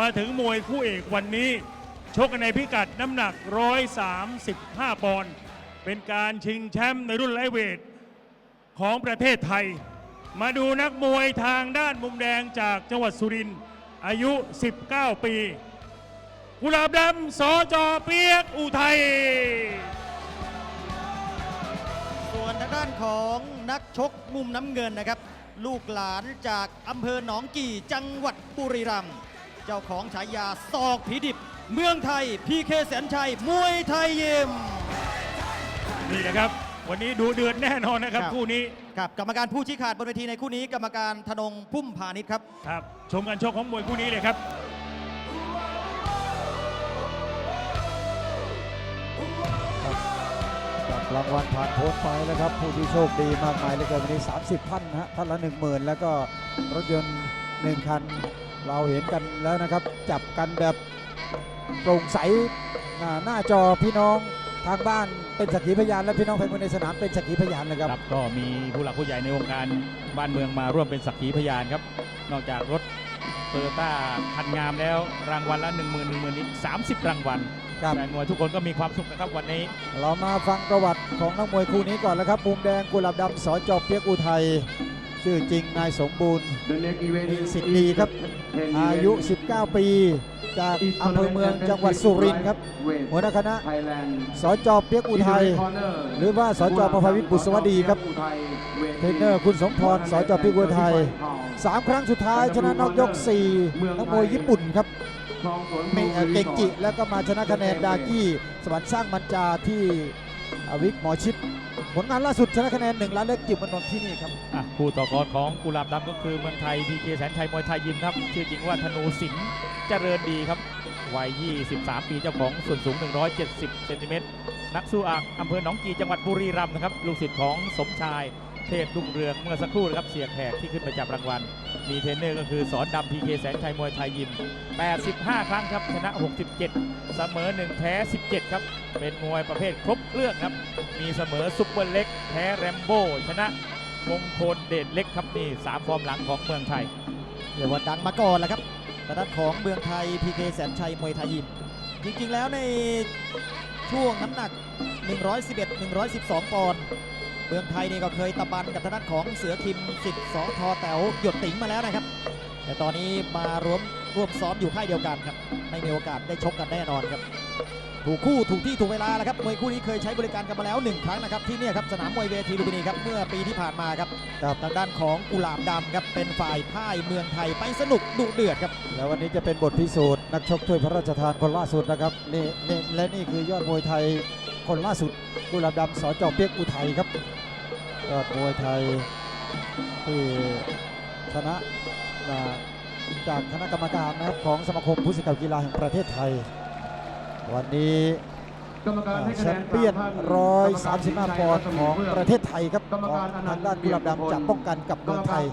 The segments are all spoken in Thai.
มาถึงมวยคู่เอกวันนี้ ชกกันในพิกัดน้ำหนัก 135 ปอนด์เป็นการชิงแชมป์ในรุ่นไลเวทของประเทศไทย มาดูนักมวยทางด้านมุมแดงจากจังหวัดสุรินทร์อายุ 19 ปี กุหลาบดำสอจอเปียกอุทัย ส่วนทางด้านของนักชกมุมน้ำเงินนะครับ ลูกหลานจากอำเภอหนองกี่จังหวัดบุรีรัมย์ เจ้าของฉายาศอกผีดิบ เมืองไทยพีเคแสนชัยมวยไทยยิม นี่แหละครับ วันนี้ดูเดือดแน่นอนนะครับครับ คู่นี้ครับกรรมการผู้ชี้ขาดบนเวทีในคู่นี้ กรรมการธนงพุ่มพาณิชย์ครับ ครับ ชมกันชกของมวยคู่นี้เลยครับ จับรางวัลผ่านโพสต์ไปแล้วครับ ผู้ที่โชคดีมากมายเหลยเกินวันนี้ 30พันนะฮะท่านละ 1 0,000 แล้วก็รถยนต์ 1 คัน เราเห็นกันแล้วนะครับ จับกันแบบโปร่งใสอ่าหน้าจอพี่น้องทางบ้านเป็นสักขีพยานและพี่น้องแฟนบอลในสนามเป็นสักขีพยานนะครับครับ ก็มีผู้หลักผู้ใหญ่ในวงการบ้านเมืองมาร่วมเป็นสักขีพยานครับ นอกจากรถโตโยต้าคันงามแล้วรางวัลละ1 0 0 0 0 1 0 0 0 0อีก30 รางวัลครับแฟนมวยทุกคนก็มีความสุขนะครับวันนี้ เรามาฟังประวัติของนักมวยคู่นี้ก่อนแล้วครับมุมแดงกุหลาบดำสอจอเปียกอุทัย ชื่อจริงนายสมบูรณ์มีสิทธิ์ดีครับ อายุ 19 ปี จากอำเภอเมืองจังหวัดสุรินทร์ครับ หัวหน้าคณะสจเปียกอุทัยหรือว่าสจประภาวิทย์บุษวดีครับเทรนเนอร์คุณสมพรสจเปียกอุทัยสามครั้งสุดท้ายชนะนอกยก 4 นักมวยญี่ปุ่นครับมีเอ่อเกงจิ แล้วก็มาชนะคะแนนดากี้สวรรค์สร้างมันจาที่ อวิกหมอชิด ผลงานล่าสุดชนะคะแนน1ล้านเล็กจิบมันนนท์ที่นี่ครับ อะคู่ต่อกรของกุหลาบดำก็คือเมืองไทยพีเคแสนชัยมวยไทยยิมครับชื่อจริงว่าธนูสินเจริญดีครับวัย 23 ปีเจ้าของส่วนสูง 170 เซนติเมตรนักสู้อ่างอำเภอหนองกีจังหวัดบุรีรัมย์นะครับลูกศิษย์ของสมชาย เทพรุ่งเรืองเมื่อสักครู่นะครับเสียแขกที่ขึ้นมาจับรางวัล มีเทรนเนอร์ก็คือสอนดำพีเคแสนชัยมวยไทยยิม 85 ครั้งครับชนะ 67 เสมอ 1 แพ้ 17 ครับ เป็นมวยประเภทครบเครื่องครับ มีเสมอซุปเปอร์เล็ก แพ้แรมโบ้ชนะมงคลเดชเล็กครับนี่สามฟอร์มหลังของเมืองไทยเรียกว่าดังมาก่อนแหละครับทางด้านของเมืองไทยพีเคแสนชัยมวยไทยยิม จริงๆแล้วในช่วงน้ำหนัก 111 112 ปอนด์ เมืองไทยนี่ก็เคยตะบันกับทางด้านของเสือคิมสิทธิ์สอทอแต๋วหยดติ๋งมาแล้วนะครับ แต่ตอนนี้มารวมร่วมซ้อมอยู่ค่ายเดียวกันครับ ไม่มีโอกาสได้ชกกันแน่นอนครับ ถูกคู่ถูกที่ถูกเวลาแล้วครับมวยคู่นี้เคยใช้บริการกันมาแล้วหนึ่งครั้งนะครับที่นี่ครับสนามมวยเวทีลุมพินีครับเมื่อปีที่ผ่านมาครับครับทางด้านของกุหลาบดำครับเป็นฝ่ายพ่ายเมืองไทยไปสนุกดุเดือดครับ แล้ววันนี้จะเป็นบทพิสูจน์นักชกถ้วยพระราชทานคนล่าสุดนะครับนี่นี่และนี่คือยอดมวยไทย คนล่าสุดกุหลาบดำสอจอเปียกอุทัยครับยอดมวยไทยที่ชนะมาจากคณะกรรมการนะครับของสมาคมผู้สื่อข่าวกีฬาแห่งประเทศไทย วันนี้แชมเปี้ยน 135 ปอนด์ของประเทศไทยครับของทางด้านกุหลาบดำจะป้องกันกับเมืองไทย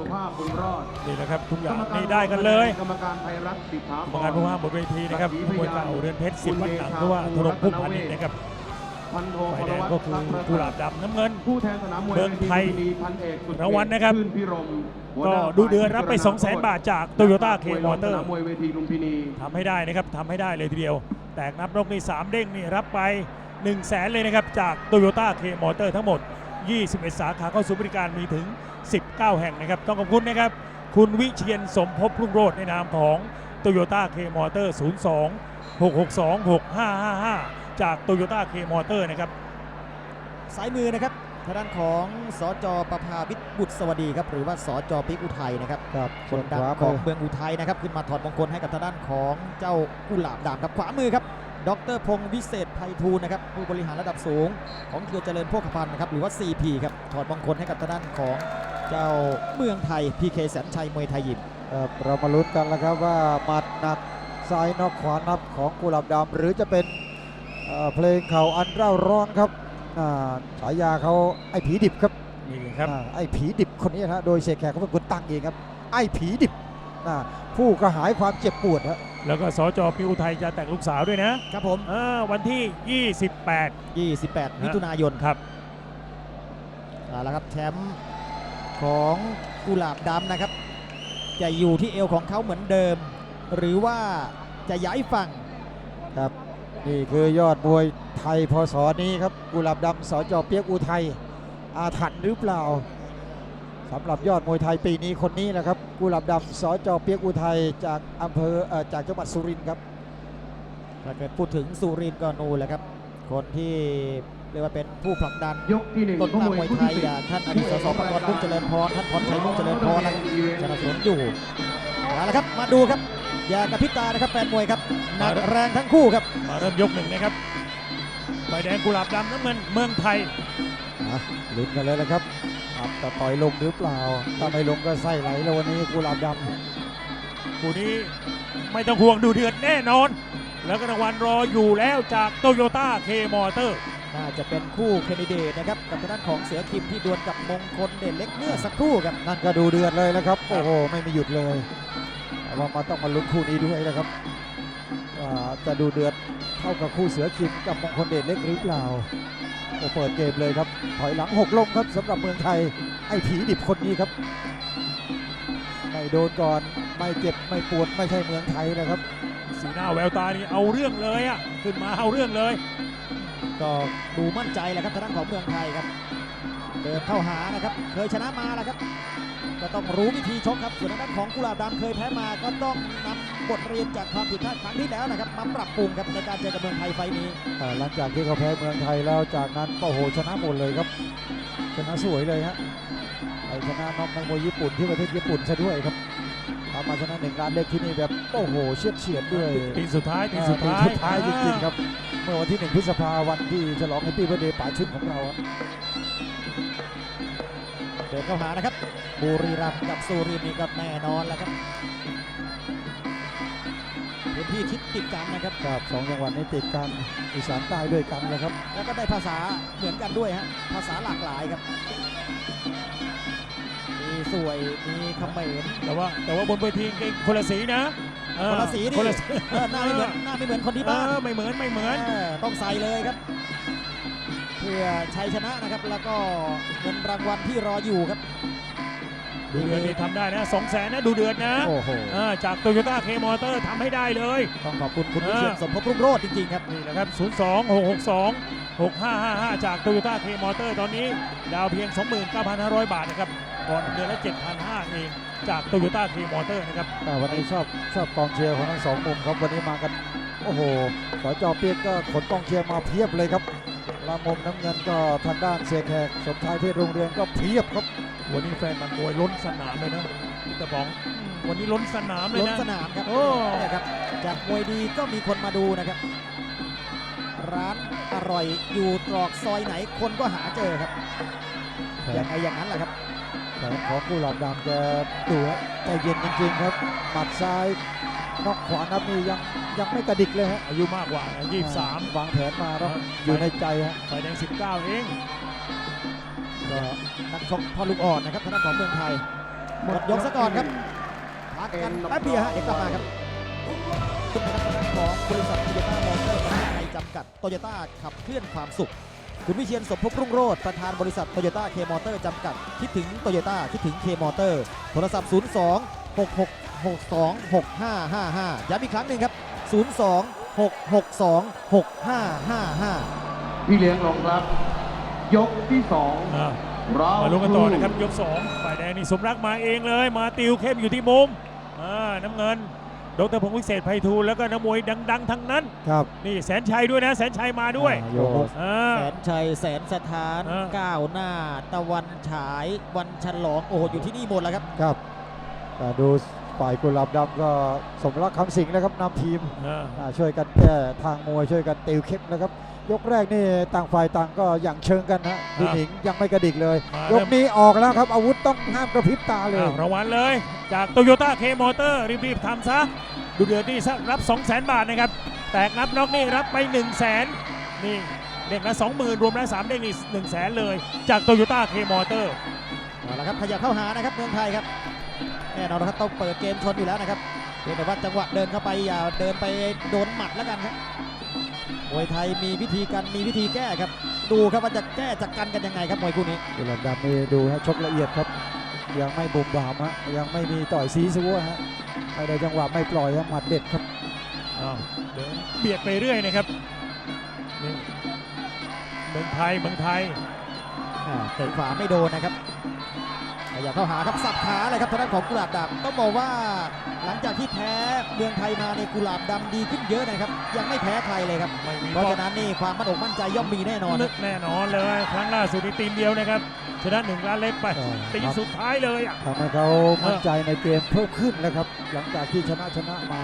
นี่แหละครับทุกอย่างนี่ได้กันเลยกรรมการไทยรัฐสิทธากรรมการผู้ว่าบนเวทีนะครับมวยเก่าเรือนเพชรสิบวันหลังเพราะว่าธนงพุ่มพันธ์นะครับ พันโทฝ่ายแดงก็คือกุหลาบดำน้ำเงินผู้แทนสนามมวยเมืองไทยพันเอกสุดรางวัลนะครับชื่พิรมหัวหก็น้าดูเดือนรับไปฝ่ย2 0 0 0 0 0 บาทจากโตโยต้าเคมอเตอสร์นามมวยเวทีลุมพินีทำให้ได้นะครับทำให้ได้เลยทีเดียว แตกนับนกนี่3เด้งนี่รับไป 1 0 0 0 0แสนเลยนะครับ จากโตโยต้าเคมอเตอร์ทั้งหมด 21 สาขาเข้าสู่บริการมีถึง 19 แห่งนะครับ ต้องขอบคุณนะครับ คุณวิเชียนสมภพรุ่งโรจน์ในนามของโตโยต้าเคมอเตอร์02 662 6555 จากโตโยต้าเคมอเตอร์นะครับสายมือนะครับทางด้านของสจประภาวิทย์บุตรสวัสดีครับหรือว่าสจปิกอุทัยนะครับครับคนดังขวาของมือเมืองอุทัยนะครับขึ้นมาถอดมงคลให้กับทางด้านของเจ้ากุหลาบดำครับขวามือครับดรพงศ์วิเศษไพฑูรย์นะครับผู้บริหารระดับสูง ของเครือเจริญโภคภัณฑ์นะครับหรือว่า CP ครับถอดมงคลให้กับทางด้านของเจ้าเมืองไทยพีเคแสนชัยมวยไทยยิมครับเรามาลุ้นกันแล้วครับว่าหมัดหนักซ้ายนอกขวานับของกุหลาบดำหรือจะเป็น เอ่อเพลงเข่าอันเร่าร้อนครับอ่าฉายาเขาไอ้ผีดิบครับนี่ครับอ่าไอ้ผีดิบคนนี้นะโดยเสกแขกเขาเป็นคนตั้งเองครับ ไอ้ผีดิบอ่าผู้กระหายความเจ็บปวดฮะแล้วก็สจปิวไทยจะแต่งลูกสาวด้วยนะครับผมอ่าวันที่ 28 28 มิถุนายนครับเอาละครับแชมป์ของกุหลาบดำนะครับ จะอยู่ที่เอวของเขาเหมือนเดิม หรือว่าจะย้ายฝั่งครับ นี่คือยอดมวยไทยพศนี้ครับกุหลาบดำสจเปียกอุทัยอาถรรพ์หรือเปล่าสำหรับยอดมวยไทยปีนี้คนนี้แหละครับกุหลาบดำสจเปียกอุทัยจากอำเภอเอ่อจากจังหวัดสุรินทร์ครับถ้าเกิดพูดถึงสุรินทร์ก็นูนแหละครับ คนที่เรียกว่าเป็นผู้ผลักดันยกที่หนึ่งต้นน้ำมวยไทยอย่างท่านอดีตสสปกรณ์มุ่งเจริญพรท่านพรชัยมุ่งเจริญพรนะสนับสนุนอยู่เอาละครับมาดูครับ อย่ากระพริบตานะครับแฟนมวยครับหนักแรงทั้งคู่ครับมาเริ่มยกหนึ่งนะครับฝ่ายแดงกุหลาบดำน้ำเงินเมืองไทยอะลุ้นกันเลยนะครับครับจะต่อยลงหรือเปล่า ถ้าไม่ลงก็ไส้ไหลแล้ววันนี้กุหลาบดคู่นี้ไม่ต้องห่วงดูเดือดแน่นอน แล้วก็รางวัลรออยู่แล้วจากโตโยต้าเคมอเตอร์น่าจะเป็นคู่แคนดิเดตนะครับกับทางด้านของเสือคิมที่ดวลกับมงคลเด่นเล็กเมื่อสักครู่ครับำนั่นก็ดูเดือดเลยนะครับ โอ้โห ไม่มีหยุดเลย แต่ว่ามาต้องมาลุ้นคู่นี้ด้วยนะครับว่าจะดูเดือดเท่ากับคู่เสือคิมกับมงคลเดชเล็กหรือเปล่าโอ้เปิดเกมเลยครับ ถอยหลังหกลงครับสำหรับเมืองไทยไอ้ผีดิบคนนี้ครับไม่โดนก่อนไม่เจ็บไม่ปวดไม่ใช่เมืองไทยนะครับ สีหน้าแววตานี่เอาเรื่องเลยอะขึ้นมาเอาเรื่องเลย ก็ดูมั่นใจแหละครับทางด้านของเมืองไทยครับ เดินเข้าหานะครับ เคยชนะมาแล้วครับ ก็ต้องรู้วิธีชกครับส่วนทางด้านของกุหลาบดำเคยแพ้มาก็ต้องนำบทเรียนจากความผิดพลาดครั้งที่แล้วนะครับมาปรับปรุงครับในการเจอกับเมืองไทยไฟล์นี้อ่าหลังจากที่เขาแพ้เมืองไทยแล้วจากนั้นโอ้โหชนะหมดเลยครับ ชนะสวยเลยฮะไปชนะน็อกนักมวยญี่ปุ่นที่ประเทศญี่ปุ่นซะด้วยครับทำมาชนะหนึ่งการเล็กที่นี่แบบโอ้โหเฉียดเฉียดด้วยตีสุดท้ายตีอ่าสุดท้ายสุดท้ายจริงๆครับ เมื่อวันที่หนึ่งพฤษภาวันที่ฉลองแฮปปี้เบอร์เดย์ป่าชุดของเราอะ เดินเข้าหานะครับ บุรีรัมย์กับสุรินทร์นี่ก็แน่นอนแล้วครับพื้นที่ทิศติดกันนะครับครับสองจังหวัดนี้ติดกันอีสานใต้ด้วยกันเลยครับ แล้วก็ได้ภาษาเหมือนกันด้วยฮะภาษาหลากหลายครับมีสวยมีเขมรแต่ว่าแต่ว่าบนเวทีเก่งคนละสีนะเออคนละสีดิคนละสีเออหน้าไม่เหมือนหน้าไม่เหมือนคนที่เอบ้านอไม่เหมือนไม่เหมือนเออต้องใส่เลยครับ เพื่อชัยชนะนะครับ แล้วก็เงินรางวัลที่รออยู่ครับ ดูเดือดนี่ทำได้นะสองแสนนะดูเดือดนะโอ้โหเออจากโตโยต้าเคมอเตอร์ทำให้ได้เลย ต้องขอบคุณคุณเออวิเชียนสมภพรุ่งโรจน์จริงๆครับ นี่แหละครับ 0 2 6 6 2 6 5 5 5 จากโตโยต้าเคมอเตอร์ตอนนี้ ดาวเพียง 29,500 บาทนะครับก่อนเดือนละ 7,500 เองจากโตโยต้าเคมอเตอร์นะครับ แต่วันนี้ชอบชอบกองเชียร์ของทั้งสองมุมครับวันนี้มากัน โอ้โหสจเปียกก็ขนกองเชียร์มาเพียบเลยครับ แลามุมน้ำเงินก็ทางด้านเสียแขกสมชายเทศโรงเรียนก็เพียบครับ วันนี้แฟนมันมวยล้นสนามเลยนะพี่ตะบอง วันนี้ล้นสนามเลยล้นนะ สนามครับโอ้ เนี่ยครับจากมวยดีก็มีคนมาดูนะครับ ร้านอร่อยอยู่ตรอกซอยไหนคนก็หาเจอครับอย่างไงอย่างนั้นแหละครับ แต่ของผู้หลับดำจะดูฮะใจเย็นจริงๆครับหมัดซ้าย นอกขวานับนี่ยังยังไม่กระดิกเลยฮะอายุมากกว่านะ23 วางแผนมาแล้วอยู่ในใจฮะฝ่ายแดง 19 เองก็นักชกพ่อลูกอ่อนนะครับทางด้านของเมืองไทยหมดยกซะก่อนครับพักกันแป๊บเดียวฮะเดี๋ยวกลับมาครับทุกท่านทางด้านของบริษัทโตโยต้ามอเตอร์ประเทศไทยจำกัดโตโยต้าขับเคลื่อนความสุข คุณวิเชียนสมภพรุ่งโรจน์ประธานบริษัทโตโยต้าเคมอเตอร์จำกัด คิดถึงโตโยต้าคิดถึงเคมอเตอร์โทรศัพท์ 02 66 62 6555 ย้ำอีกครั้งหนึ่งครับ 02 662 6555 พี่เลี้ยงรองรับ ยกที่สองอ่าเรามาลุ้นกันต่อนะครับ ยก2ฝ่ายแดงนี่สมรักมาเองเลย มาติวเข้มอยู่ที่มุมอ่าน้ำเงินดรพงศ์วิเศษไพฑูรย์แล้วก็นักมวยดัง ๆ ทั้งนั้น ครับ นี่แสนชัยด้วยนะ แสนชัยมาด้วยอ่าโยกมุมอ่าแสนชัย แสนสถานเออก้าวหน้า ตะวันฉาย วันฉลอง โอ้โหอยู่ที่นี่หมดแล้วครับ ครับ แต่ดู ฝ่ายกุหลาบดำก็สมรักคำสิงห์นะครับนำทีมอ่าอ่าช่วยกันแก้ทางมวยช่วยกันติวเข้มนะครับ ยกแรกนี่ต่างฝ่ายต่างก็อย่างเชิงกันฮะดูหนิงยังไม่กระดิกเลยมายเริ่กมนี้ออกแล้วครับอาวุธต้องห้ามกระพริบตาเลยอ้าวรางวัลเลย จากโตโยต้าเคมอเตอร์รีบๆทำซะดูเดือดนี่ซะรับ 2 0 0 0 0 0 บาทนะครับ แตกนับน็อกนี่รับไป 1 0 0 0 0แสนนี่เด็กละ20,000 รวมแล้ว3เด้งนี่1 0 0 0 0แสนเลย จากโตโยต้าเคมอเตอร์เอาละครับขยับเข้าหานะครับเมืองไทยครับแน่นอนนะครับต้องเปิดเกมชนอยู่แล้วนะครับเพียงแต่ว่าจังหวะเดินเข้าไปอย่าเดินไปโดนหมัดแล้วกันครับมวยไทยมีวิธีการมีวิธีแก้ครับ ดูครับว่าจะแก้จัดกันกันยังไงครับมวยคู่นี้กุหลาบดำนี่ดูฮะชกละเอียดครับ ยังไม่บุ่มบามฮะยังไม่มีต่อยซีซัวฮะพไม่ได้จังหวะไม่ปล่อยครับหมัดเด็ดครับอ้าวเดินเบียดไปเรื่อยนะครับนี่เมืองไทยเมืองไทยอ่าเตะขวาไม่โดนนะครับ ขยับเข้าหาครับสับขาเลยครับทางด้านของกุหลาบดำต้องบอกว่าหลังจากที่แพ้เมืองไทยมาในยกุหลาบดำดีขึ้นเยอะนะครับ ยังไม่แพ้ใครเลยครับไม่มีเพราะฉะนั้นนี่ความมั่นอกมั่นใจย่อมมีแน่นอนนึกแน่นอนเลยครั้งล่าสุดในทีมเดียวนะครับชนะหนึ่งล้านเล็กไปอ๋อตีสุดท้ายเลยอะทำให้เขามั่นใจในเกมเพิ่มขึ้นแล้วครับ หลังจากที่ชนะชนะมา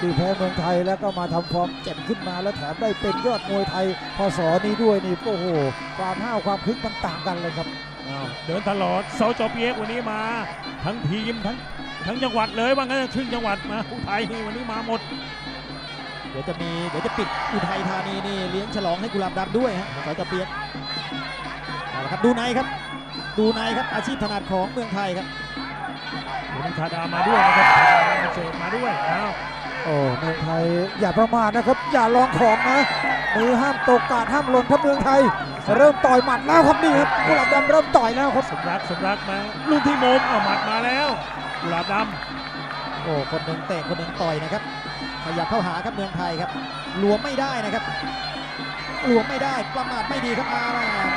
คือแพ้เมืองไทยแล้วก็มาทำฟอร์มเจ็บขึ้นมาแล้วแถมได้เป็นยอดมวยไทยพศนี้ด้วยนี่โอ้โหความห้าวความคึกมันต่างกันเลยครับ อ้าวเดินตลอดเสาจอเปียกวันนี้มา ทั้งทีมทั้งทั้งจังหวัดเลยว่างั้นครึ่งจังหวัดมาอุทัยนี่วันนี้มาหมดเดี๋ยวจะมีเดี๋ยวจะปิดอุทัยธานีนี่เลี้ยงฉลองให้กุหลาบดำด้วยฮะสจเปียกเอาละครับดูในครับ ดูในครับอาชีพถนัดของเมืองไทยครับวันนี้ชาดามาด้วยนะครับชาดามาเจอมาด้วยอ้าวโอ้เมืองไทยอย่าประมาทนะครับ อย่าลองของนะ มือห้ามตกกาดห้ามหล่นครับเมืองไทย เริ่มต่อยหมัดแล้วครับนี่ครับกุหลาบดำเริ่มต่อยแล้วครับสมรักสมรักมาลูกที่โมมเอาหมัดมาแล้วกุหลาบดโอ้คนหนึ่งเตะคนหนึ่งต่อยนะครับขยับเข้าหาครับเมืองไทยครับหลวมไม่ได้นะครับหลวมไม่ได้ประมาทไม่ดีครับอา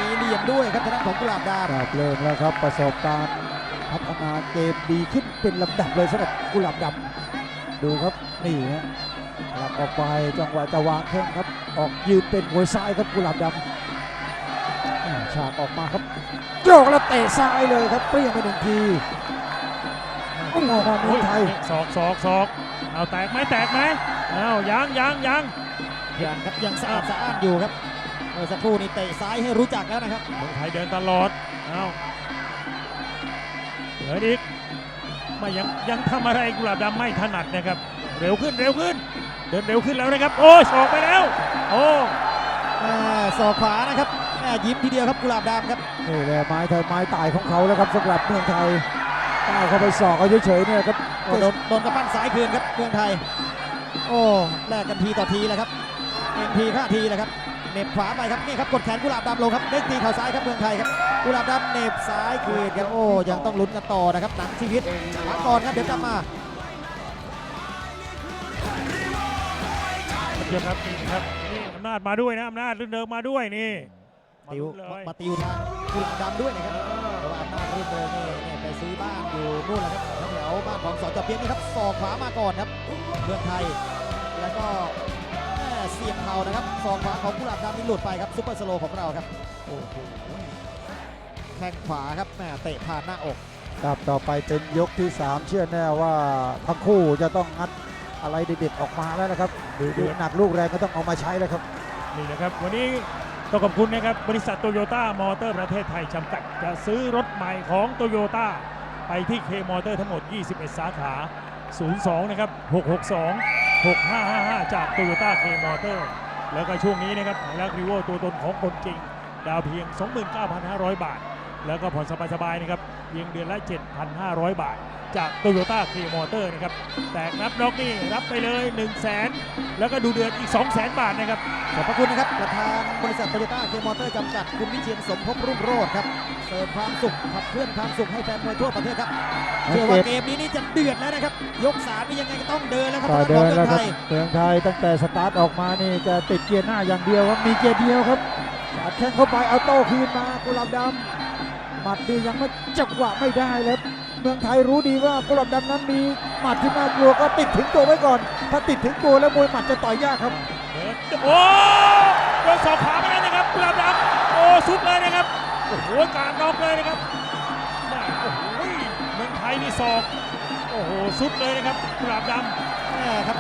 มีเหลี่ยมด้วยครับทางด้านของกุหลาบดำครับเริ่มแล้วครับประสบการณ์พัฒนาเกมดีขึ้นเป็นลำดับเลยสำหรับกุหลาบดำดูครับนี่ฮะหลับออกไปจังหวะจะวางแข้งครับ ออกยืนเป็นมวยซ้ายครับกุหลาบดำอ่าฉากออกมาครับโยกแล้วเตะซ้ายเลยครับเปรี้ยงไปหนึ่งทีโอ้โหของำเมืองไทยศอกศอกศอกเอาแตกไหมแตกไหมอ้าวยังยังยังยังครับยังสะอาดสะอ้านอยู่ครับเมื่อสักครู่นี้เตะซ้ายให้รู้จักแล้วนะครับเมืองไทยเดินตลอดอ้าวเดินอีกไม่ยังยังทำอะไรกุหลาบดำไม่ถนัดนะครับ เร็วขึ้นเร็วขึ้น เดินเร็วขึ้นแล้วนะครับ โอ้ยศอกไปแล้ว โอ้แม่ศอกขวานะครับแม่ยิ้มทีเดียวครับกุหลาบดำครับนี่แหละไม้ไทยไม้ตายของเขาแล้วครับสำหรับเมืองไทยก้าวเข้าไปสอกเอาเฉยๆเนี่ยครับโอ้โดนโดนกระปั้นซ้ายคืนครับเมืองไทย โอ้แลกกันทีต่อทีแล้วครับเอ็นทีฆ่าทีแล้วครับเหน็บขวาไปครับนี่ครับกดแขนกุหลาบดำลงครับเด้งตีเข่าซ้ายครับเมืองไทยครับกุหลาบดำเหน็บซ้ายคืนครับโอ้ยังต้องลุ้นกันต่อนะครับหนังชีวิตพักก่อนครับเดี๋ยวกลับมา เทียบครับนี่ครับนี่อำนาจมาด้วยนะอำนาจรื่นเริงมาด้วยนี่มาติวลุ้นเลย มาติวทางกุหลาบดำด้วยนะครับเพราะว่าอำนาจรื่นเริงนี่เนี่ยไปซื้อบ้านอยู่นู่นแหละครับแถวๆบ้านของสจเปียกนี่ครับศอกขวามาก่อนครับเมืองไทย แล้วก็แม่เสียบเข่านะครับศอกขวาของกุหลาบดำนี่หลุดไปครับซุปเปอร์สโลว์ของเราครับโอ้โหแข้งขวาครับแม่เตะผ่านหน้าอก ครับต่อไปเป็นยกที่ 3 เชื่อแน่ว่าทั้งคู่จะต้องงัด อะไรเด็ดๆออกมาแล้วนะครับดูหนักลูกแรงก็ต้องเอามาใช้แล้วครับนี่นะครับวันนี้ต้องขอบคุณนะครับบริษัทโตโยต้ามอเตอร์ประเทศไทยจำกัดจะซื้อรถใหม่ของโตโยต้าไปที่เคมอเตอร์ทั้งหมด 21 สาขา 02 นะครับ 662 6555 จากโตโยต้าเคมอเตอร์แล้วก็ช่วงนี้นะครับไฮรักรีโวตัวตนของคนจริง ดาวเพียง 29,500 บาท แล้วก็ผ่อนสบายๆนะครับ เพียงเดือนละ 7,500 บาท จากโตโยต้าเคมอเตอร์นะครับ แต่นับน็อกนี่รับไปเลย 1 0 0 0 0แสนแล้วก็ดูเดือนอีก 2 0 0แสนบาทนะครับ ขอบพระคุณนะครับ ประธานบริษัทโตโยต้าเคมอเตอร์จำกัด คุณวิเชียนสมภพรุ่งโรจน์ครับ เสิร์ฟความสุขขับเคลื่อนความสุขให้แฟนมวยทั่วประเทศครับเชื่อว่าเกมนี้นี่จะเดือดแล้วนะครับ ยกสามนี่ยังไงก็ต้องเดินแล้วครับต่อทางด้านของเมืเดินแล้อวงคไทรับยเมืองไทยตั้งแต่สตาร์ทออกมานี่จะติดเกียร์หน้าอย่างเดียวครับ มีเกียร์เดียวครับสาดแข้งเข้าไปเอาโต้คืนมากุหลาบดำ หมัดดียังไม่จังหวะไม่ได้เลยเมืองไทยรู้ดีว่ากุหลาบดำนั้นมีหมัดที่น่ากลัวก็ติดถึงตัวไว้ก่อน ถ้าติดถึงตัวแล้วมวยหมัดจะต่อยยากครับเดินโอ้โดนสอบขาไปแล้วนะครับกุหลาบดำโอ้สุดเลยนะครับโอ้โหกลารนอกเลยนะครับแม่โอ้โหเมืองไทยนี่ศอกโอ้โหสุดเลยนะครับกุหลาบดแม่ครับ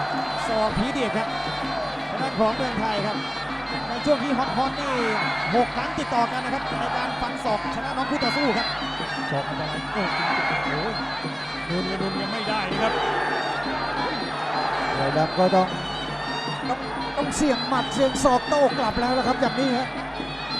สอกผีเดียดครับทางด้านของเมืองไทยครับ ในช่วงที่ฮอตฮอตนี่หกครั้งติดต่อกันนะครับในการฟันศอกชนะน้องคู่ต่อสู้ครับำศอกอันตรายโอ้จริงๆโอ้โหโดนโดนยังไม่ได้นะครับไอ้ดำก็ต้องต้องต้องเสี่ยงหมัดเสี่ยงศอกโต้กลับแล้วนะครับอย่างนี้ฮะ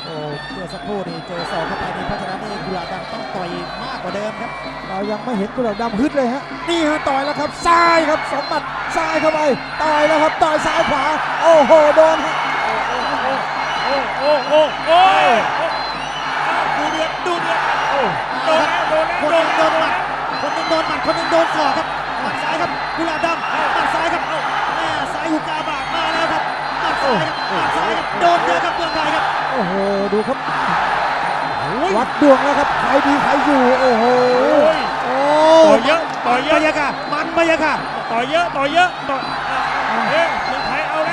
โอ้เมื่อสักครู่นี่เจอศอกเข้าไปนี่เพราะฉะนั้นนี่กุหลาบดำต้องต่อยมากกว่าเดิมครับ เรายังไม่เห็นกุหลาบดำฮึดเลยฮะนี่ฮะต่อยแล้วครับซ้ายครับสองหมัดซ้ายเข้าไปต่อยแล้วครับต่อยซ้ายขวา โอ้โหโดนฮะ โอ้โอ้โอ้โอ้อ้าวดูเดือดดูเดือดโอ้โดนแล้วโดนแล้วคนหนึ่งโดนหมัดคนหนึ่งโดนหมัดคนหนึ่งโดนศอกครับหมัดซ้ายครับกุหลาบดำหมัดซ้ายครับแม่ซ้ายหุกกาบาทมาแล้วครับหมัดซ้ายครับหมัดซ้ายครับโดนเยอะครับเมืองไทยครับโอ้โหดูครับโอ้ยวัดดวงแล้วครับใครดีใครอยู่โอ้โหโอ้ยโอ้ต่อยเยอะต่อยเยบรอะรยากาศมันบรรยากาศต่อยเยอะต่อยเยอะต่อย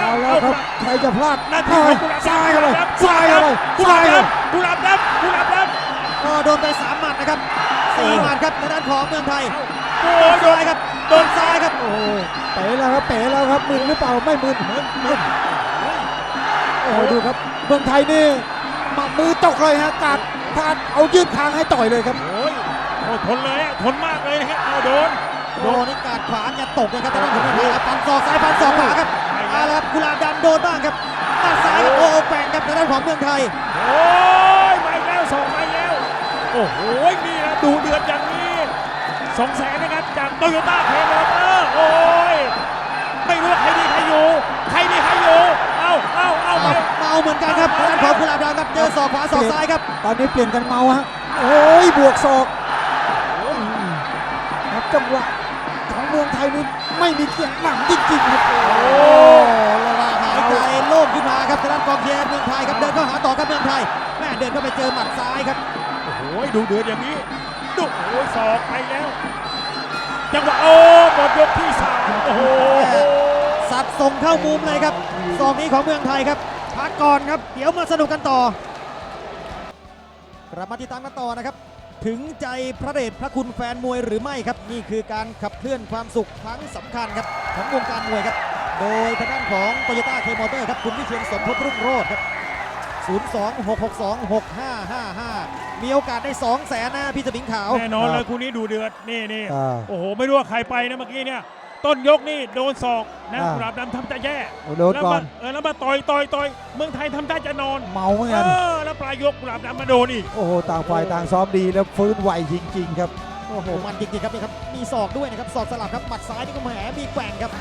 เอ๊ะเมืองไทยเอาแล้วเอาแล้วครับใครจะพลาดหน้าที่เอ้ขยองกุหลาบซ้ายดำเข้าไปกุหลซ้ายบเข้าไปดำกุหซ้าลายบเข้าไปดำกุหลาบดำกุหลาบดำก็โดนไปสามหมัดนะครับสี่หมัดครับทางด้านของเมืองไทยโอ้โดยนโดซ้านยครับโดนซ้ายครับโอ้โหเป๋แล้วครับเป๋แล้วครับมึนหรือเปล่าไม่มึนมึนมึนโอ้โหดูครับเมืองไทยนี่มามือตกเลยฮะกัดพลาดเอายืดคางให้ต่อยเลยครับโอ้ยโอ้ยทนเลยอะทนมากเลยนะครับเอาโดนโดนนี่กาดขวาจะตกนะครับทางด้านของเมืองไทยครับฟันศอกซ้ายฟันศอกขวาครับ เอาละครับกุหลาบดำโดนบ้างครับหมัดซ้ายครับโอ้โหแปลงครับทางด้านของเมืองไทย โอ้ยมาอีกแล้วสองมาอีกแล้ว โอ้โหนี่นะดูเดือดอย่างนี้สองแสนนะครับจากโตโยต้าเคมอเตอร์โอ้ยไม่รู้ว่าใครดีใครอยู่ใครดีใครอยู่เอ้าเอ้าเอ้าไป เมาเหมือนกันครับทางด้านของกุหลาบดำครับเจอศอกขวาศอกซ้ายครับ ตอนนี้เปลี่ยนกันเมาฮะโอ้ยบวกศอกครับจังหวะของเมืองไทยนี่ไม่มีเกียงหลังจริงๆครับ โอ้ละละหายใจโล่งขึ้นมาครับทางด้านกองเชียร์เมืองไทยครับเดินเข้าหาต่อครับเมืองไทยแม่เดินเข้าไปเจอหมัดซ้ายครับ โอ้โหดูเดือดอย่างนี้ดูโอ้ยศอกไปแล้วจังหวะโอ้หมดยกที่สามโอ้โหสับส่งเข้ามุมเลยครับสองนี้ของเมืองไทยครับพักก่อนครับ เดี๋ยวมาสนุกกันต่อกลับมาติดตามกันต่อนะครับ ถึงใจพระเดชพระคุณแฟนมวยหรือไม่ครับ นี่คือการขับเคลื่อนความสุขครั้งสำคัญครับของวงการมวยครับ โดยทางด้านของโตโยต้าเคมอเตอร์ครับคุณวิเชียนสมภพรุ่งโรจน์ครับ 026626555 มีโอกาสได้2 0 0แสนนะพี่สมิงขาว แน่นอนเลยคู่นี้ดูเดือด นี่นี่อ่าโอ้โห ไม่รู้ว่าใครไปนะเมื่อกี้เนี่ย ต้นยกนี่โดนศอกนะอ่ากุหลาบดำทำใจแย่โดนแล้วก่อมาน เออแล้วมาต่อยต่อยต่อยเมืองไทยทำท่าจะนอนเมาเหมือนเอกัน อแล้วปลายยกกุหลาบดำมาโดนอีก โอ้โห ต่างฝ่ายต่างซ้อมดีแล้วฟื้นไวจริง ๆ ครับ โอ้โห มันจริงๆครับนี่ครับ มีศอกด้วยนะครับศอกสลับครับ หมัดซ้ายนี่ก็แหม มีแกว่งครับ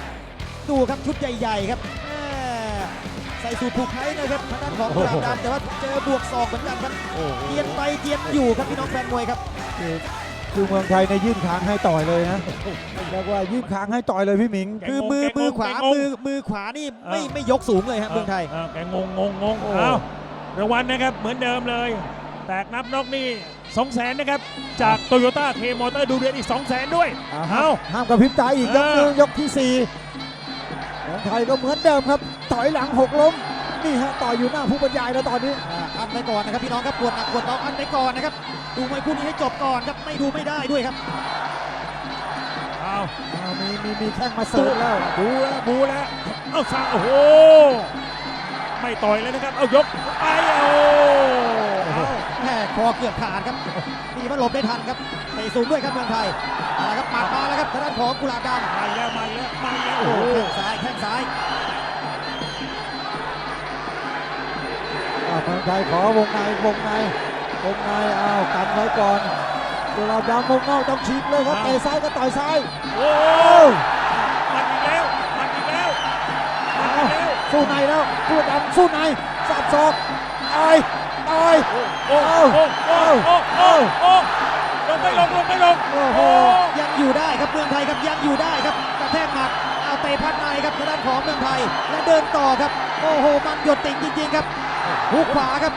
ดูครับชุดใหญ่ๆครับแหม่ใส่สูตรผูกไทยนะครับทางด้านของกุหลาบดำแต่ว่าเจอบวกศอกเหมือนกันครับเจียนไปเจียนอยู่ครับพี่น้องแฟนมวยครับ คือ คือเมืองไทยในยยื่นคางให้ต่อยเลยนะเรียกว่ายื่นคางให้ต่อยเลยพี่หมิง แกงงคือมือแกงงมือขวาแกงง มือมือขวานี่ไม่เออไม่ยกสูงเลยครับเมืองไทยแกงงงงงงโอ้ เอารางวัลนะครับเหมือนเดิมเลย แตกนับนอกนี่2 0 0แสนนะครับ จากโตโยต้าเคมอเตอร์ดูเดือดอีก2 0 0แสนด้วย อ่าเอาห้ามกระพริบตาอีกยกหนึงเออยกที่สี่เมืองไทยก็เหมือนเดิมครับถอยหลังหกล้มนี่ฮะต่อยอยู่หน้าผู้บรรยายแล้วตอนนี้ อ่าอันไปก่อนนะครับพี่น้องครับปวดหนักปวดเบาอันไปก่อนนะครับ ดูมวยคู่นี้ให้จบก่อนครับไม่ดูไม่ได้ด้วยครับเอาอ้าวมีมีมีแข้งมาเสิร์ฟแล้วบูแล้วบูแล้วเอาซาโอ้โหไม่ต่อยเลยนะครับเอายกไปเอาเอาแม่คอเกือบขาดครับนี่มันหลบได้ทันครับเตะสูงด้วยครับเมืองไทยเอาละครับปัดมาแล้วครับทางด้านของกุหลาบดำมาอีกแล้วมาอีกแล้วมาอีกแล้วโอ้โอ้โหโหแข้งซ้ายแข้งซ้ายอ่าเมืองไทยขอวงในวงใน วงในอ้าวกันไว้ก่อนกุหลาบดำวงนอกต้องฉีกเลยครับเตะซ้ายก็ต่อยซ้ายโอ้โอ้มันอีกแล้วมันอีกแล้วมันอีกแล้วสู้ในแล้วกุหลาบดำสู้ในสับศอกต่อยต่อยโอ้โอ้โอ้โอ้โอ้โอ้โอ้ลงไม่ลงลงไม่ลงโอ้โหยังอยู่ได้ครับเมืองไทยครับยังอยู่ได้ครับกระแทกหมัดเอาเตะพัดในครับทางด้านของเมืองไทยและเดินต่อครับ โอ้โหมันหยดติ่งจริงๆครับหุกขวาครับ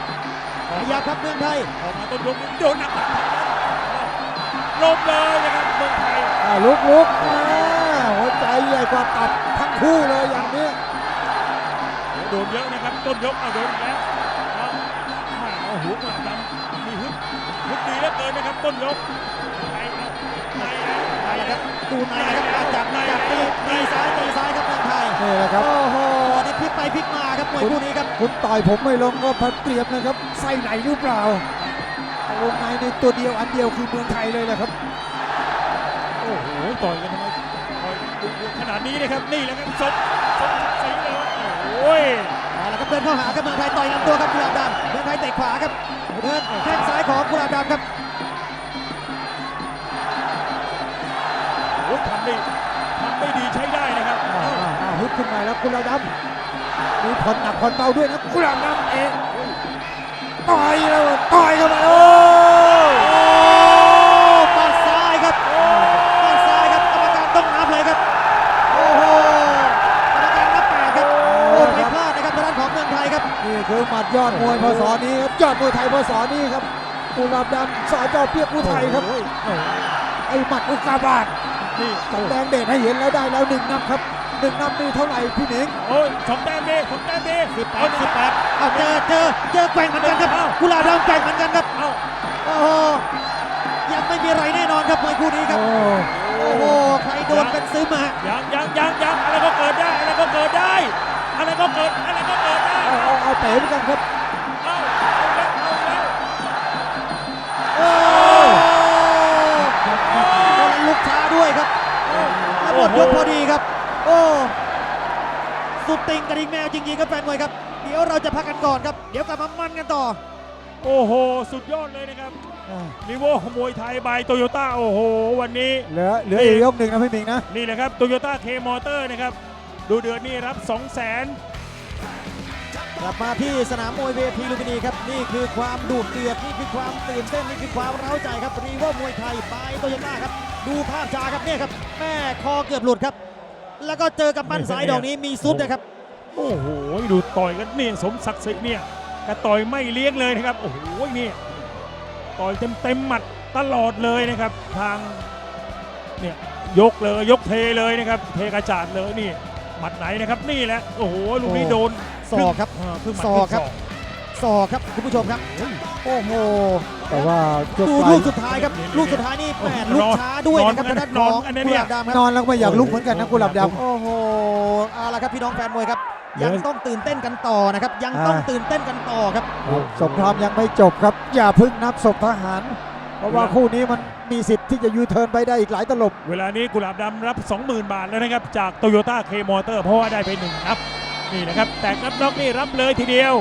ขยับครับเมืองไทยออกมาต้นยกโดนหนักลมเลยนะครับเมืองไทยอ่าลุกลุกอ่าหัวใจใหญ่กว่าตับทั้งคู่เลยอย่างนี้โดนเยอะนะครับต้นยกเอาโดนอีกแล้วเอามาเอาหัวกลับดำมีฮึดฮึดดีเหลือเกินนะครับต้นยกไปเอาไปเอาไปเอาละคแล้รัวบดูในนะครับจับจับตีตีซ้ายตีซ้ายครับเมืองไทยนี่แหละครับโอ้โหนี่ พลิกไปพลิกมาครับมวยคู่นี้ครับคุณต่อยผมไม่ลงก็พัดเตรียมนะครับไส้ไหนหรือเปล่าแต่วงในในตัวเดียวอันเดียวคือเมืองไทยเลยแหละครับโอ้โหต่อยกันทำไมต่อยดุเดือดขนาดนี้นะครับนี่แหละครับสมสมศรีเลยโอ้ยเอาละครับเดินเข้าหาครับเมืองไทยต่อยลำตัวครับกุหลาบดำเมืองไทยเตะขวาครับเดินแข้งซ้ายของกุหลาบดำครับโอ้โหทำได้ทำได้ดีใช้ได้นะครับอ้าวอ้าวอ้าวฮึดขึ้นมาแล้วกุหลาบดำ มีผ่อนหนักผ่อนเบาด้วยนะกุหลาบน้ำเองต่อยแล้วต่อยเข้าไปโอ้ปัดซ้ายครับปัดซ้ายครับกรรมการต้องนับเลยครับโอ้โหกรรมการนับแปดครับโอ้ไม่พลาดนะครับทางด้านของเมืองไทยครับนี่คือหมัดยอดมวยพศนี้ครับยอดมวยไทยพศนี้ครับกุหลาบดำสอจอเปียกอุทัยครับไอ้หมัดอุกาบาตแสดงเดชให้เห็นแล้วได้แล้วหนึ่งนับครับ หนึ่งนับนี่เท่าไหร่พี่หนิงโอ้ยสองแต้มดีสองแต้มดีสิบแปดสิบแปดเอาเจอเจอเจอแกว่งเหมือนกันครับกุหลาบดำแกว่งเหมือนกันครับเอ้าโอ้โหยังไม่มีอะไรแน่นอนครับมวยคู่นี้ครับโอ้โอ้โหใครโดนเป็นซึมอะฮะยังยังยังยังอะไรก็เกิดได้อะไรก็เกิดได้อะไรก็เกิดอะไรก็เกิดได้เอาเอาเอาเป๋เหมือนกันครับเอ้าเอาแล้วเอาแล้วโอ้คนลุกช้าด้วยครับแล้วหมดยกพอดีครับ โอ้สุดติงกระดิ่งแมวจริงๆครับแฟนมวยครับ เดี๋ยวเราจะพักกันก่อนครับ เดี๋ยวกลับมามันกันต่อ โอ้โห สุดยอดเลยนะครับนิโวมวยไทยบายโตโยต้าโอ้โห วันนี้เหลือเหลืออีกยกหนึ่งนะพี่หมิงนะ นี่แหละครับโตโยต้าเคมอเตอร์นะครับ ดูเดือนนี้รับ 2 0 0 0 0 0กลับมาที่สนามมวยเวทีลุมพินีครับ นี่คือความดุเดือดนี่คือความตื่นเต้นนี่คือความเร้าใจครับรีโวมวยไทยบายโตโยต้าครับ ดูภาพช้าครับเนี่ยครับแม่คอเกือบหลุดครับ แล้วก็เจอกับปั้นสายดอกนี้มีซุดนะครับ โอ้โหดูต่อยกันเนี่ยสมศักดิ์ศรีเนี่ยกระต่อยไม่เลี้ยงเลยนะครับ โอ้โหเนี่ยต่อยเต็มเต็มๆหมัดตลอดเลยนะครับ ทางเนี่ยยกเลยยกเทเลยนะครับ เทกระจาดเลยนี่หมัดไหนนะครับนี่แหละโอ้โหลูกนี้โดนศอกครับเพิ่งหมัดศอกครับเพิ่ง ศอกครับคุณผู้ชมครับ โอ้โหแต่ว่าช่วงดูปลาลูยกสุดท้ายครับลูกสุดท้ายนี่แปดลูกช้าด้วยนะครับทางด้านของกุหลาบดำครับนอนแล้วก็ไม่อยากลุกเหมือนกันนะกุหลาบดำโอ้โหเอาละครับพี่น้องแฟนมวยครับ ยังต้องตื่นเต้นกันต่อนะครับ ยังต้องอ่าตื่นเต้นกันต่อครับสงครามยังไม่จบครับ อย่าเพึ่งนับศพทหาร เพราะว่าคู่นี้มันมีสิทธิ์ที่จะยูเทิร์นไปได้อีกหลายตลบ เวลานี้กุหลาบดำรับ 20,000 บาทแล้วนะครับจากโตโยต้าเคมอเตอร์เพราะว่าได้ไปหนึ่งนับนี่นะครับ แตกนับน็อกนี่รับเลยทีเดียว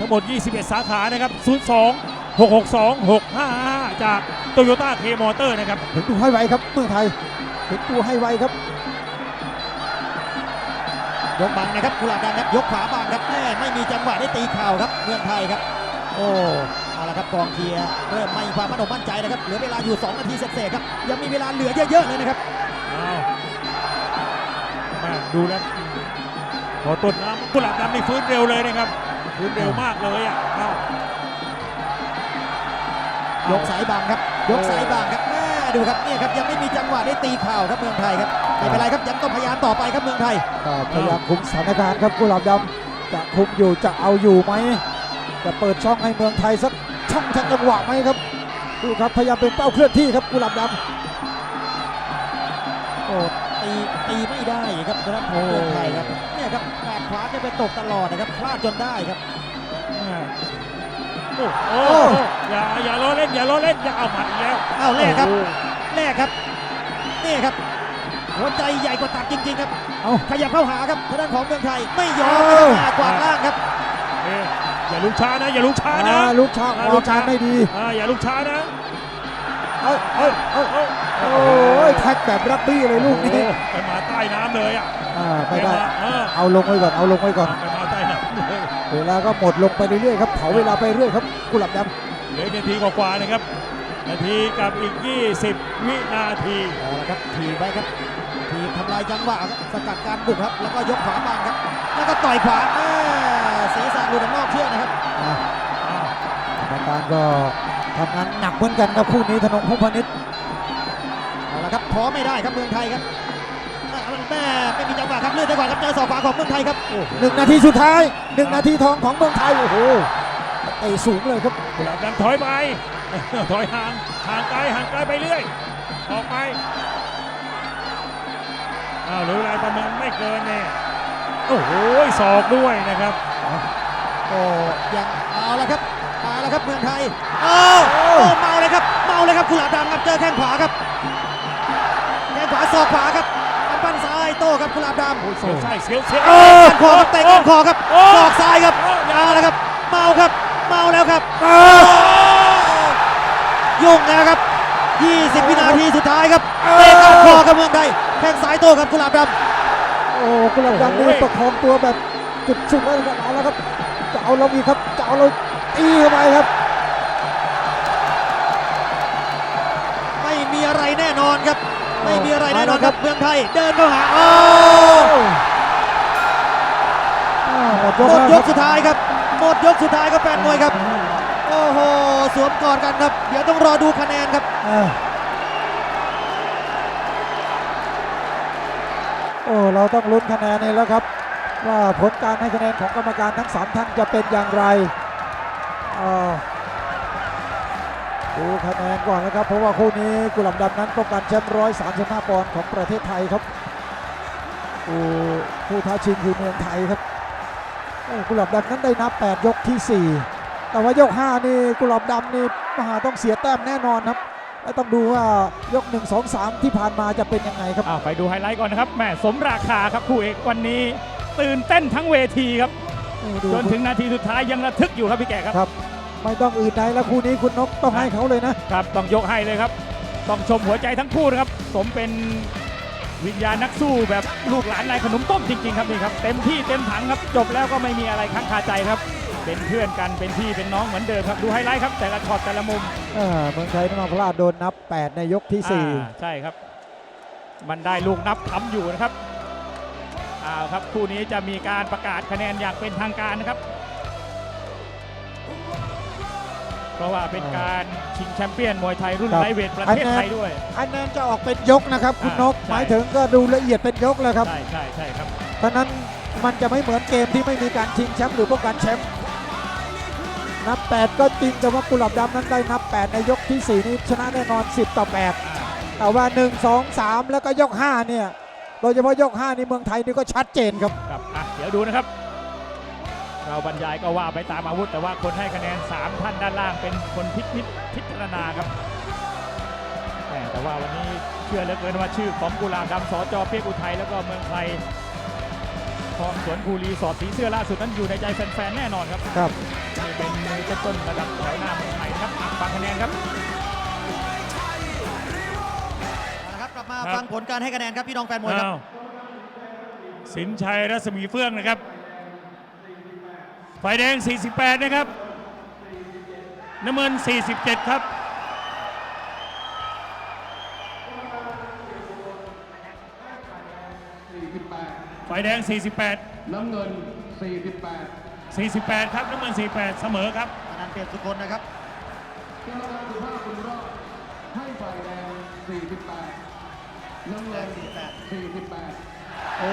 ทั้งหมด 21 สาขานะครับ02 662 655 จากโตโยต้าเคมอเตอร์นะครับถึงตัวให้ไวครับเมืองไทยถึงตัวให้ไวครับ ยกบังนะครับกุหลาบดำครับยกขวาบังครับแม่ไม่มีจังหวะได้ตีเข่าครับเมืองไทยครับ โอ้เอาละครับกองเชียร์เริ่มไม่มีความมั่นอกมั่นใจนะครับเหลือเวลาอยู่ 2 นาทีเศษๆครับยังมีเวลาเหลือเยอะๆเลยนะครับอ้าวแม่ดูแล้วพอต้นน้ำกุหลาบดำนี่ฟื้นเร็วเลยนะครับ ฟื้นเร็วมากเลยอะอ้าวยกสายบังครับ ยกสายบังครับแม่ดูครับเนี่ยครับยังไม่มีจังหวะได้ตีเข่าครับเมืองไทยครับไม่เป็นไรครับยังต้องพยายามต่อไปครับเมืองไทยก็พยายามคุมสถานการณ์ครับกุหลาบดำจะคุมอยู่จะเอาอยู่ไหมจะเปิดช่องให้เมืองไทยสักช่องชักจังหวะไหมครับดูครับพยายามเป็นเป้าเคลื่อนที่ครับกุหลาบดโอ้ ตีตีไม่ได้ครับทางด้านของเมืองไทยครับเนี่ยครับการขวาจะไปตกตลอดนะครับพลาดจนได้ครับแม่โอ้โอ้อย่าอย่าล้อเล่นอย่าล้อเล่นอย่าเอาหมัดอีกแล้วเอาแรกครับโอ้โหแรกครับนี่ครับหัวใจใหญ่กว่าตักจริงๆครับำเอาขยับเข้าหาครับทางด้านของเมืองไทยไม่ยอมครับแม่กวาดล่างครับเอ๊ะอย่าลุกช้านะ อย่าลุกช้านะอ่าลูกช้างอ่าอลูอกกช้าการไม่ดีอ่าอย่าลุกช้านะ เอาเอาเอาเอ้าโอ้ยแท็กแบบรักบี้เลยลูกนี้โอ้โหไปมาใต้น้ำเลยอะอ่าไม่ได้ปมาเออเอาลงไว้ก่อน เอาลงไว้ก่อน ไปมาใต้น้ำเลยเวลาก็หมดลงไปเรื่อยๆครับ เผาเวลาไปเรื่อยครับกุหลาบดเหลือนาทีกว่าๆนะครับนาทีกับอีก 20 วินาทีเอาละครับทีบไว้ครับทีบทำลายจังหวะครับสกัดการบุกครับ แล้วก็ยกขวาบังครับ แล้วก็ต่อยขวาแม่ศีรษะหลุดออกนอกเชือกนะครับำอะกรรมการก็ ทำงานหนักเหมือนกันครับคู่นี้ธนงพงษ์พนิษฐ์เอาละครับท้อไม่ได้ครับเมืองไทยครับแม่ไม่มีจังหวะครับเลื่อนไปก่อนครับเจอศอกขวาของเมืองไทยครับหนึ่งนาทีสุดท้ายหนึ่งนาทีทองของเมืองไทยโอ้โหเตะสูงเลยครับกุหลาบดำถอยไปถอยห่างห่างไกลห่างไกลไปเรื่อยออกไปอ้าวเหลือเวลาประมาณไม่เกินเนี่ยโอ้โหศอกด้วยนะครับโอ้ยังเอาละครับเอาละ ครับเมืองไทยโอ้โอ้เมาเลยครับเมาเลยครับกุหลาบดำครับเจอแข้งขวาครับแข้งขวาศอกขวาครับกำปั้นซ้ายโต้ครับกุหลาบดำเสียวไส้เสียวเสียวเตะก้านคอครับเตะก้านคอครับโอ้ ศอกซ้ายครับโอ้อย่าเอาละครับ เมาครับ เมาแล้วครับยุ่งแล้วครับ 20 วินาทีสุดท้ายครับเตะก้านคอกับเมืองไทยแข้งซ้ายโต้ครับกุหลาบดโอ้กุหลาบดำนี่ประคองตัวแบบจุดสุดไว้ครับเอาละครับจะเอาเราอีกครับจะเอาเรา ตีเข้าไปครับำไม่มีอะไรแน่นอนครับ ไม่มีอะไรแน่นอนครับเมืองไทย เดินเข้าหาโอ้อ่าหมดยหกมดแล้วยคกรับสุดท้ายครับหมดยกสุดท้ายครับแฟนมวยครับ โอ้โหสวมกอดกันครับ เดี๋ยวต้องรอดูคะแนนครับเออโอ้เราต้องลุ้นคะแนนนี่แล้วครับ ว่าผลการให้คะแนนของกรรมการทั้งสามท่านจะเป็นอย่างไรเอ่อ ดูคะแนนก่อนนะครับ เพราะว่าคู่นี้กุหลาบดำนั้นป้องกันแชมป์135ปอนด์ของประเทศไทยครับผู้ผู้ท้าชิงคือเมืองไทยครับกุหลาบดำนั้นได้นับ 8 ยกทีสี่ 4 แต่ว่ายก 5 นี่กุหลาบดำนี่มหาต้องเสียแต้มแน่นอนครับและต้องดูว่ายก 1 2 3 ที่ผ่านมาจะเป็นยังไงครับไปดูไฮไลท์ก่อนนะครับแหมสมราคาครับคู่เอกวันนี้ ตื่นเต้นทั้งเวทีครับ จนถึงนาทีสุดท้ายยังระทึกอยู่ครับพี่แกครับครับ ไม่ต้องอื่นใดแล้วคู่นี้คุณนกต้องให้เขาเลยนะครับต้องยกให้เลยครับ ต้องชมหัวใจทั้งคู่นะครับ สมเป็นวิญญาณนักสู้แบบลูกหลานนายขนมต้มจริงๆครับนี่ครับเต็มที่เต็มถังครับจบแล้วก็ไม่มีอะไรค้างคาใจครับ เป็นเพื่อนกันเป็นพี่เป็นน้องเหมือนเดิมครับดูไฮไลท์ครับแต่ละช็อตแต่ละมุมเออเมืองไทยนมาพลาดโดนนับ 8 ในยกที่อ่าใช่ครับ มันได้ลูกนับคำอยู่นะครับ อ้าวครับ คู่นี้จะมีการประกาศคะแนนอย่างเป็นทางการนะครับ เพราะว่าเป็นการชิงแชมเปี้ยนมวยไทยรุ่นไลท์เวทประเทศไทยด้วย4อันนั้นจะออกเป็นยกนะครับ คุณนก อ่าใช่ หมายถึงก็ดูละเอียดเป็นยกเลยครับใช่ใช่ใช่ครับ เพราะนั้นมันจะไม่เหมือนเกมที่ไม่มีการชิงแชมป์หรือป้องกันแชมป์นับ 8 ก็จริงแต่ว่ากุหลาบดำนั้นได้นับ 8 ในยกที่ 4 นี้ชนะแน่นอน 10 ต่ออ่า8แต่ว่า 1 2 3 แล้วก็ยก 5 เนี่ย โดยเฉพาะยก5นี่เมืองไทยนี่ก็ชัดเจนครับครับอะเดี๋ยวดูนะครับ เราบรรยายก็ว่าไปตามอาวุธ แต่ว่าคนให้คะแนน 3 ท่านด้านล่างเป็นคนพิพิพิจารณาครับแหม่แต่ว่าวันนี้เชื่อเหลือเกินว่าชื่อของกุหลาบดำสจเปียกอุทัยแล้วก็เมืองไทยทองสวนภูรีสอดสีเสื้อล่าสุดนั้นอยู่ในใจแฟนๆแน่นอนครับครับนี่เป็นมือต้นๆระดับแถวหน้าเมืองไทยนะครับอะฟังคะแนนครับ ครับกลับมาครับ ฟังผลการให้คะแนนครับพี่น้องแฟนมวยครับ อ้าวสินชัยรัศมีเฟื่องนะครับ ฝ่ายแดง 48 นะครับ น้ำเงิน 47 ครับ 48ฝ่ายแดง 48 น้ำเงิน 48 48 ครับ น้ำเงิน 48 เสมอครับ อนันต์เปรียบสุคนนะครับ กรรมการสุภาพบุญรอดให้ฝ่ายแดง48 น้ำเงิน48โอ้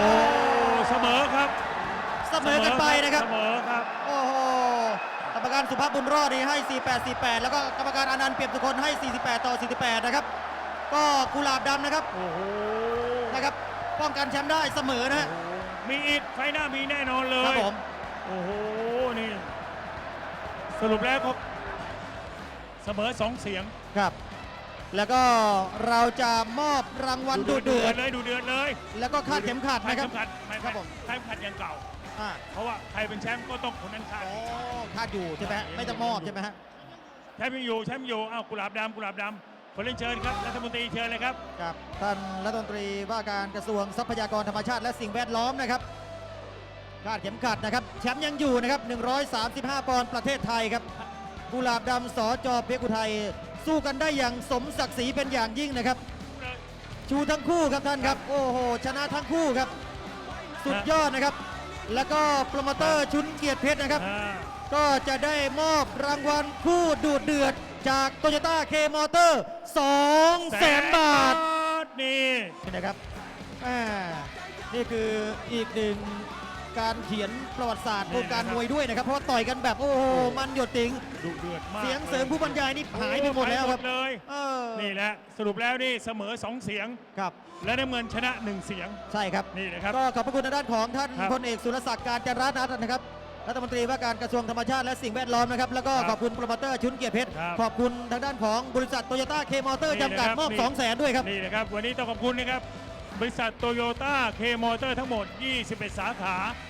เสมอครับเสมอกันไปนะครับ เสมอครับ โอ้โห กรรมการสุภาพบุญรอดนี่ให้ 48 48 แล้วก็กรรมการอนันต์เปรียบสุคนให้ 48 ต่อ 48 นะครับ ก็กุหลาบดำนะครับ โอ้โห นะครับ ป้องกันแชมป์ได้เสมอนะฮะ มีอีกไฟหน้ามีแน่นอนเลครับยผม โอ้โห นี่ สรุปแล้วก็เสมอสองเสียง ครับ แล้วก็เราจะมอบรางวัลดูเดือดเลยดูเดือดเลยแล้วก็คาดเข็มขัดคาดนะครัเข็บมขัดไม่ครับผมคาดเข็มขัดอย่างเก่าอ่าเพราะว่าใครเป็นแชมป์ก็ต้องคนนั้นคาดอ๋อคาดอยู่ใช่ไหมไม่ต้องมอบใช่ไหมฮะแชมป์ยังอยู่แชมป์อยู่อ้าวกุหลาบดำกุหลาบดำคนเล่นเชิญครับรัฐมนตรีเชิญเลยครับครับท่านรัฐมนตรีว่าการกระทรวงทรัพยากรธรรมชาติและสิ่งแวดล้อมนะครับคาดเข็มขัดนะครับแชมป์ยังอยู่นะครับ 135 ปอนด์ประเทศไทยครับกุหลาบดำสจเปียกอุทัย สู้กันได้อย่างสมศักดิ์ศรีเป็นอย่างยิ่งนะครับ ชูทั้งคู่ครับท่านครับ โอ้โห ชนะทั้งคู่ครับ สุดยอดนะครับ แล้วก็โปรโมเตอร์ชุนเกียรติเพชรนะครับอ่าก็จะได้มอบรางวัลคู่ดูดเดือด จากโตโยต้าเคมอเตอร์2แสนบาทนี่นี่นะครับอ่านี่คืออีกหนึ่ง การเขียนประวัติศาสตร์วงการมวยด้วยนะครับ เพราะว่าต่อยกันแบบโอ้โหมันหยดติงดุเดือดมากเสียงเสริมผู้บรรยายนี่หายไปหมดแล้วครับหายหมดเลยเออนี่แหละสรุปแล้วนี่เสมอสองเสียงครับ และน้ำเงินชนะหนึ่งเสียงใช่ครับนี่นะครับก็ขอบพระคุณทางด้านของท่านครับพลเอกสุรศักดิ์การจารานัทนะครับรัฐมนตรีว่าการกระทรวงธรรมชาติและสิ่งแวดล้อมนะครับ แล้วก็ครับขอบคุณโปรโมเตอร์ชุนเกียรติเพชรครับขอบคุณทางด้านของบริษัทโตโยต้าเคมอเตอร์นี่จำกัดนะครับมอบนี่2 0 0แสนด้วยครับ นี่นะครับ วันนี้ต้องขอบคุณนะครับ บริษัทโตโยต้าเคมอเตอร์ทั้งหมด 21 สาขา